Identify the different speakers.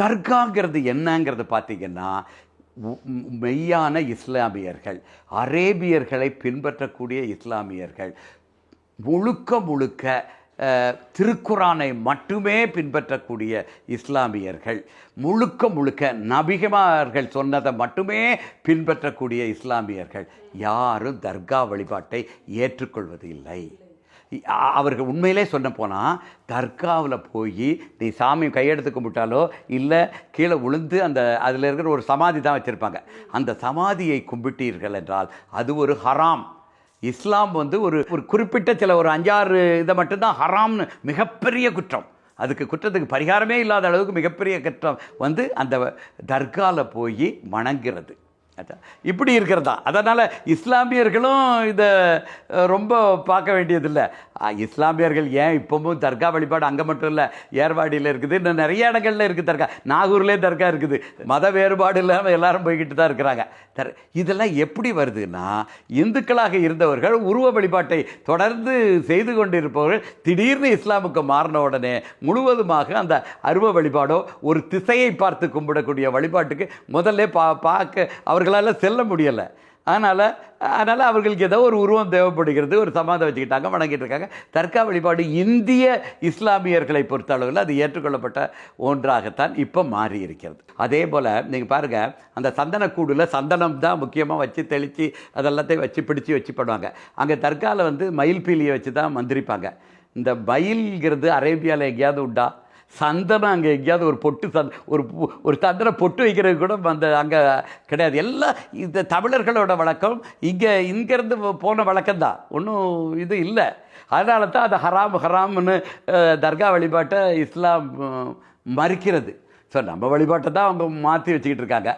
Speaker 1: தர்காங்கிறது என்னங்கிறது பார்த்தீங்கன்னா மெய்யான இஸ்லாமியர்கள் அரேபியர்களை பின்பற்றக்கூடிய இஸ்லாமியர்கள் முழுக்க முழுக்க திருக்குறானை திருக்குரானை மட்டுமே பின்பற்றக்கூடிய இஸ்லாமியர்கள் முழுக்க முழுக்க நபிகமார்கள் சொன்னதை மட்டுமே பின்பற்றக்கூடிய இஸ்லாமியர்கள் யாரும் தர்கா வழிபாட்டை ஏற்றுக்கொள்வது இல்லை அவர்கள் உண்மையிலே சொன்ன போனால் தர்காவில் போய் நீ சாமி கையெடுத்து கும்பிட்டாலோ இல்லை கீழே விழுந்து அந்த அதில் இருக்கிற ஒரு சமாதி தான் வச்சுருப்பாங்க. அந்த சமாதியை கும்பிட்டீர்கள் என்றால் அது ஒரு ஹராம். இஸ்லாம் வந்து ஒரு ஒரு குறிப்பிட்ட சில ஒரு அஞ்சாறு இதை மட்டும்தான் ஹராம்னு மிகப்பெரிய குற்றம். அதுக்கு குற்றத்துக்கு பரிகாரமே இல்லாத அளவுக்கு மிகப்பெரிய குற்றம் வந்து அந்த தர்காவில் போய் வணங்குறது. இப்படி இருக்கிறதா? அதனால் இஸ்லாமியர்களும் இதை ரொம்ப பார்க்க வேண்டியதில்லை. இஸ்லாமியர்கள் ஏன் இப்போவும் தர்கா வழிபாடு அங்கே மட்டும் இல்லை ஏர்வாடியில் இருக்குது இன்னும் நிறைய இடங்கள்ல இருக்குது தர்கா. நாகூர்லேயே தர்கா இருக்குது. மத வேறுபாடு இல்லாமல் எல்லாரும் போய்கிட்டு தான் இருக்கிறாங்க. தர் இதெல்லாம் எப்படி வருதுன்னா இந்துக்களாக இருந்தவர்கள் உருவ வழிபாட்டை தொடர்ந்து செய்து கொண்டிருப்பவர்கள் திடீர்னு இஸ்லாமுக்கு மாறின உடனே முழுவதுமாக அந்த அருவ வழிபாடோ ஒரு திசையை பார்த்து கும்பிடக்கூடிய வழிபாட்டுக்கு முதல்ல பா பார்க்க அவர்கள் அவர்களால் செல்ல முடியலை. அதனால் அதனால் அவர்களுக்கு ஏதோ ஒரு உருவம் தேவைப்படுகிறது ஒரு சமாதம் வச்சுக்கிட்டாங்க வணங்கிட்டு இருக்காங்க. தர்கா வழிபாடு இந்திய இஸ்லாமியர்களை பொறுத்த அளவில் அது ஏற்றுக்கொள்ளப்பட்ட ஒன்றாகத்தான் இப்போ மாறி இருக்கிறது. அதே போல் நீங்கள் பாருங்கள் அந்த சந்தனக்கூடில் சந்தனம் தான் முக்கியமாக வச்சு தெளித்து அதெல்லாத்தையும் வச்சு பிடிச்சி வச்சு பண்ணுவாங்க அங்கே தர்காவில் வந்து மயில் பீலியை வச்சு தான் மந்திரிப்பாங்க. இந்த மயில்ங்கிறது அரேபியாவில் எங்கேயாவது உண்டா? சந்தனம் அங்கே எங்கேயாவது ஒரு பொட்டு சந்த ஒரு ஒரு சந்தன பொட்டு வைக்கிறது கூட அந்த அங்கே கிடையாது. எல்லாம் இந்த தமிழர்களோட வழக்கம் இங்கே இங்கேருந்து போன வழக்கம் தான் ஒன்றும் இது இல்லை. அதனால தான் அது ஹராம் ஹராம்னு தர்கா வழிபாட்டை இஸ்லாம் மறுக்கிறது. ஸோ நம்ம வழிபாட்டை தான் அவங்க மாற்றி வச்சுக்கிட்டு இருக்காங்க.